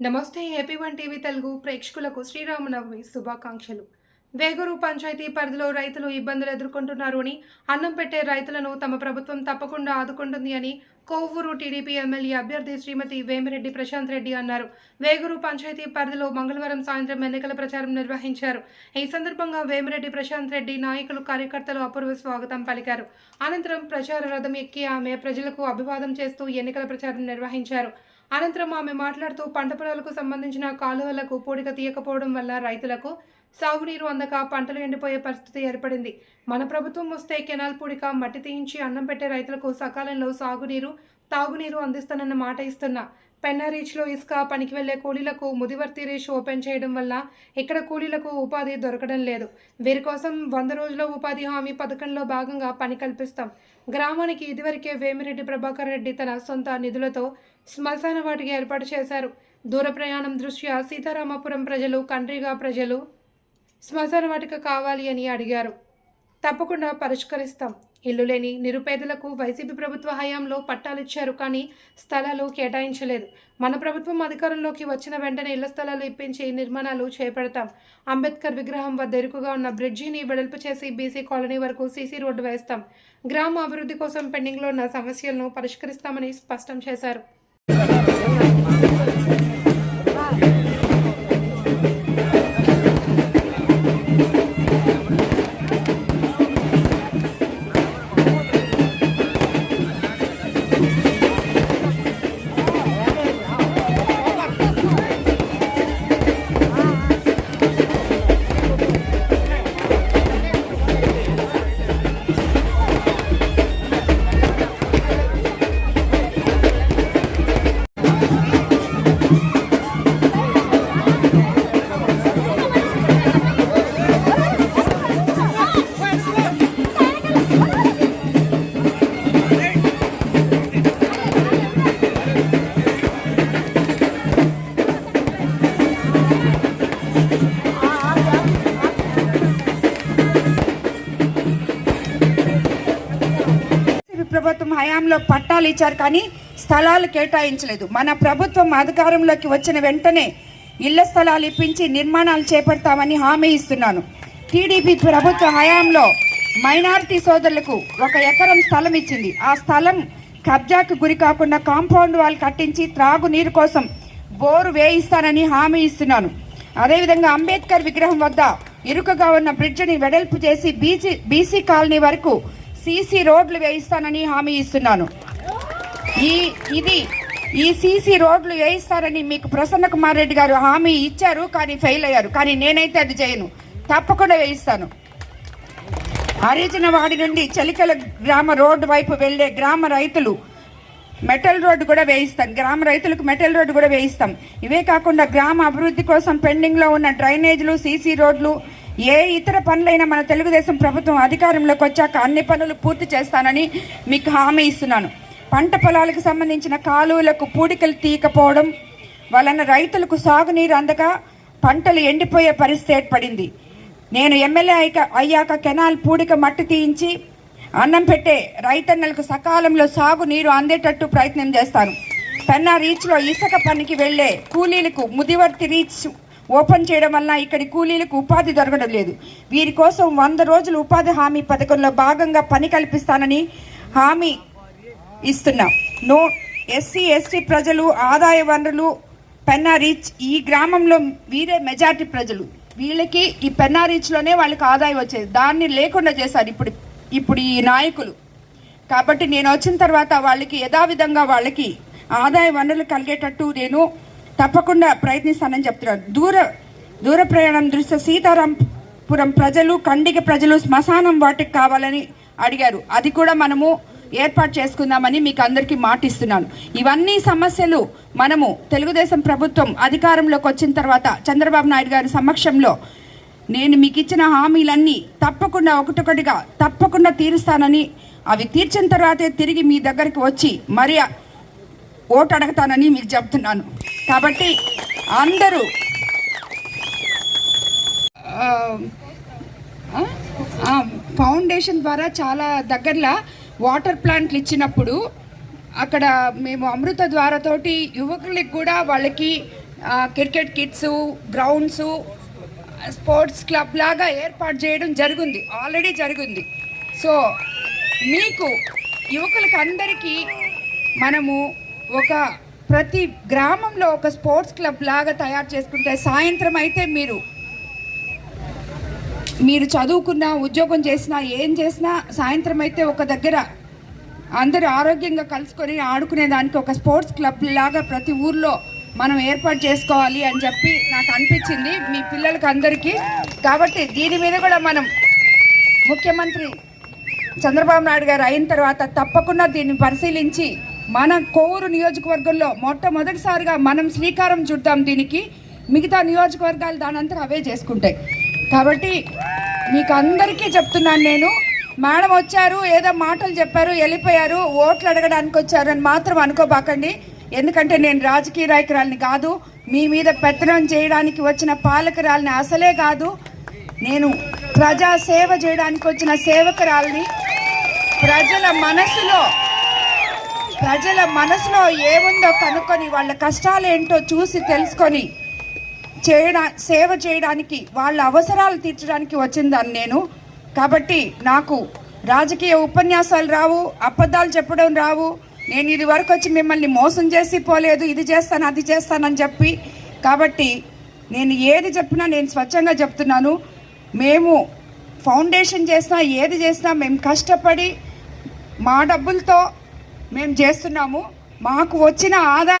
నమస్తే AP one TV Telugu ప్రేక్షకులకు శ్రీరామనవమి శుభాకాంక్షలు. వేగూరు పంచాయతీ పరిధిలో రైతులు ఇబ్బందులు ఎదుర్కొంటున్నారు అని అన్నం పెట్టే రైతులను తమ ప్రభుత్వం తప్పకుండా ఆదుకుంటుంది అని కోవూరు టీడీపీ ఎమ్మెల్యే అభ్యర్థి శ్రీమతి వేమిరెడ్డి ప్రశాంత్ రెడ్డి అన్నారు. వేగూరు పంచాయతీ పరిధిలో మంగళవారం సాయంత్రం ఎన్నికల ప్రచారం నిర్వహించారు. ఈ సందర్భంగా వేమిరెడ్డి ప్రశాంత్ రెడ్డి నాయకులు కార్యకర్తలు అపూర్వ స్వాగతం పలికారు. అనంతరం ప్రచార రథం ఎక్కి ఆమె ప్రజలకు అభివాదం చేస్తూ ఎన్నికల ప్రచారం నిర్వహించారు. అనంతరం ఆమె మాట్లాడుతూ పంట పొలాలకు సంబంధించిన కాలువలకు పూడిక తీయకపోవడం వల్ల రైతులకు సాగునీరు అందక పంటలు ఎండిపోయే పరిస్థితి ఏర్పడింది. మన ప్రభుత్వం వస్తే కెనాల్ పూడిక మట్టి తీయించి అన్నం పెట్టే రైతులకు సకాలంలో సాగునీరు తాగునీరు అందిస్తానన్న మాట ఇస్తున్నా. పెన్నా రీచ్లో ఇసుక పనికి వెళ్ళే కూలీలకు ముదివర్తి రీచ్ ఓపెన్ చేయడం వల్ల ఇక్కడ కూలీలకు ఉపాధి దొరకడం లేదు. వీరి కోసం వంద రోజుల ఉపాధి హామీ పథకంలో భాగంగా పని కల్పిస్తాం. గ్రామానికి ఇదివరకే వేమిరెడ్డి ప్రభాకర్ రెడ్డి తన సొంత నిధులతో శ్మశాన వాటికి ఏర్పాటు చేశారు. దూర ప్రయాణం దృష్ట్యా సీతారామపురం ప్రజలు కండ్రిగా ప్రజలు శ్మశాన వాటిక కావాలి అని అడిగారు. తప్పకుండా పరిష్కరిస్తాం. ఇల్లు లేని నిరుపేదలకు వైసీపీ ప్రభుత్వ హయాంలో పట్టాలిచ్చారు కానీ స్థలాలు కేటాయించలేదు. మన ప్రభుత్వం అధికారంలోకి వచ్చిన వెంటనే ఇళ్ళ స్థలాలు ఇప్పించి నిర్మాణాలు చేపడతాం. అంబేద్కర్ విగ్రహం వద్ద ఇరుకుగా ఉన్న బ్రిడ్జిని వెడల్పు చేసి బీసీ కాలనీ వరకు సీసీ రోడ్డు వేస్తాం. గ్రామ అభివృద్ధి కోసం పెండింగ్లో ఉన్న సమస్యలను పరిష్కరిస్తామని స్పష్టం చేశారు. ప్రభుత్వం హయాంలో పట్టాలు ఇచ్చారు కానీ స్థలాలు కేటాయించలేదు. మన ప్రభుత్వం అధికారంలోకి వచ్చిన వెంటనే ఇళ్ళ స్థలాలు ఇప్పించి నిర్మాణాలు చేపడతామని హామీ ఇస్తున్నాను. టీడీపీ ప్రభుత్వ హయాంలో మైనారిటీ సోదరులకు ఒక ఎకరం స్థలం ఇచ్చింది. ఆ స్థలం కబ్జాకు గురి కాకుండా కాంపౌండ్ వాల్ కట్టించి త్రాగునీరు కోసం బోరు వేయిస్తానని హామీ ఇస్తున్నాను. అదేవిధంగా అంబేద్కర్ విగ్రహం వద్ద ఇరుకగా ఉన్న బ్రిడ్జిని వెడల్పు చేసి బీసీ బీసీ కాలనీ వరకు సీసీ రోడ్లు వేయిస్తానని హామీ ఇస్తున్నాను. ఈ ఇది ఈ సీసీ రోడ్లు వేయిస్తారని మీకు ప్రసన్న కుమార్ రెడ్డి గారు హామీ ఇచ్చారు కానీ ఫెయిల్ అయ్యారు. కానీ నేనైతే అది చేయను. తప్పకుండా వేయిస్తాను. హరిజనవాడి నుండి చలికల గ్రామ రోడ్డు వైపు వెళ్ళే గ్రామ రైతులు మెటల్ రోడ్డు కూడా వేయిస్తాం. గ్రామ రైతులకు మెటల్ రోడ్డు కూడా వేయిస్తాం. ఇవే కాకుండా గ్రామ అభివృద్ధి కోసం పెండింగ్లో ఉన్న డ్రైనేజ్లు సీసీ రోడ్లు ఏ ఇతర పనులైనా మన తెలుగుదేశం ప్రభుత్వం అధికారంలోకి వచ్చాక అన్ని పనులు పూర్తి చేస్తానని మీకు హామీ ఇస్తున్నాను. పంట పొలాలకు సంబంధించిన కాలువలకు పూడికలు తీయకపోవడం వలన రైతులకు సాగునీరు అందక పంటలు ఎండిపోయే పరిస్థితి ఏర్పడింది. నేను ఎమ్మెల్యే అయ్యాక అయ్యాక కెనాల్ పూడిక మట్టి తీయించి అన్నం పెట్టే రైతన్నలకు సకాలంలో సాగునీరు అందేటట్టు ప్రయత్నం చేస్తాను. పెన్నా రీచ్లో ఇసుక పనికి వెళ్ళే కూలీలకు ముదివర్తి రీచ్ ఓపెన్ చేయడం వల్ల ఇక్కడి కూలీలకు ఉపాధి దొరకడం లేదు. వీరి కోసం వంద రోజులు ఉపాధి హామీ పథకంలో భాగంగా పని కల్పిస్తానని హామీ ఇస్తున్నాం. నో ఎస్సీ ఎస్టీ ప్రజలు ఆదాయ వనరులు పెన్నా రీచ్ ఈ గ్రామంలో వీరే మెజార్టీ ప్రజలు. వీళ్ళకి ఈ పెన్నా రీచ్లోనే వాళ్ళకి ఆదాయం వచ్చేది. దాన్ని లేకుండా చేశారు ఇప్పుడు ఇప్పుడు ఈ నాయకులు. కాబట్టి నేను వచ్చిన తర్వాత వాళ్ళకి యథావిధంగా వాళ్ళకి ఆదాయ వనరులు కలిగేటట్టు నేను తప్పకుండా ప్రయత్నిస్తానని చెప్తున్నారు. దూర దూర ప్రయాణం దృష్ట్యా సీతారాంపురం ప్రజలు కండిగ ప్రజలు శ్మశానం వాటికి కావాలని అడిగారు. అది కూడా మనము ఏర్పాటు చేసుకుందామని మీకు అందరికీ మాటిస్తున్నాను. ఇవన్నీ సమస్యలు మనము తెలుగుదేశం ప్రభుత్వం అధికారంలోకి వచ్చిన తర్వాత చంద్రబాబు నాయుడు గారి సమక్షంలో నేను మీకు ఇచ్చిన హామీలన్నీ తప్పకుండా ఒకటొకటిగా తప్పకుండా తీరుస్తానని అవి తీర్చిన తర్వాతే తిరిగి మీ దగ్గరికి వచ్చి మరి ఓటు అడగతానని మీకు చెప్తున్నాను. కాబట్టి అందరూ ఫౌండేషన్ ద్వారా చాలా దగ్గరలో వాటర్ ప్లాంట్లు ఇచ్చినప్పుడు అక్కడ మేము అమృత ద్వారతోటి యువకులకి కూడా వాళ్ళకి cricket kits grounds sports club లాగా ఏర్పాటు చేయడం జరిగింది. ఆల్రెడీ జరిగింది. సో మీకు యువకులకు అందరికీ మనము ఒక ప్రతి గ్రామంలో ఒక స్పోర్ట్స్ క్లబ్ లాగా తయారు చేసుకుంటే సాయంత్రం అయితే మీరు మీరు చదువుకున్నా ఉద్యోగం చేసినా ఏం చేసినా సాయంత్రం అయితే ఒక దగ్గర అందరూ ఆరోగ్యంగా కలుసుకొని ఆడుకునే దానికి ఒక స్పోర్ట్స్ క్లబ్ లాగా ప్రతి ఊర్లో మనం ఏర్పాటు చేసుకోవాలి అని చెప్పి నాకు అనిపించింది మీ పిల్లలకి అందరికీ. కాబట్టి దీని మీద కూడా మనం ముఖ్యమంత్రి చంద్రబాబు నాయుడు గారు అయిన తర్వాత తప్పకుండా దీన్ని పరిశీలించి మన కోవూరు నియోజకవర్గంలో మొట్టమొదటిసారిగా మనం శ్రీకారం చుడతాం దీనికి. మిగతా నియోజకవర్గాలు దానంతా అవే చేసుకుంటాయి. కాబట్టి మీకు అందరికీ చెప్తున్నాను నేను. మేడం వచ్చారు ఏదో మాటలు చెప్పారు వెళ్ళిపోయారు ఓట్లు అడగడానికి వచ్చారు అని మాత్రం అనుకోబాకండి. ఎందుకంటే నేను రాజకీయ నాయకురాలిని కాదు. మీ మీద పెత్తనం చేయడానికి వచ్చిన పాలకురాలిని అసలే కాదు. నేను ప్రజా సేవ చేయడానికి వచ్చిన సేవకురాలిని. ప్రజల మనసులో ప్రజల మనసులో ఏముందో కనుక్కొని వాళ్ళ కష్టాలు ఏంటో చూసి తెలుసుకొని చేయడా సేవ చేయడానికి వాళ్ళ అవసరాలు తీర్చడానికి వచ్చిందాన్ని నేను. కాబట్టి నాకు రాజకీయ ఉపన్యాసాలు రావు అబద్ధాలు చెప్పడం రావు. నేను ఇది వరకు వచ్చి మిమ్మల్ని మోసం చేసి పోలేదు ఇది చేస్తాను అది చేస్తానని చెప్పి. కాబట్టి నేను ఏది చెప్పినా నేను స్వచ్ఛంగా చెప్తున్నాను. మేము ఫౌండేషన్ చేసినా ఏది చేసినా మేము కష్టపడి మా డబ్బులతో మేము చేస్తున్నాము. మాకు వచ్చిన ఆదాయం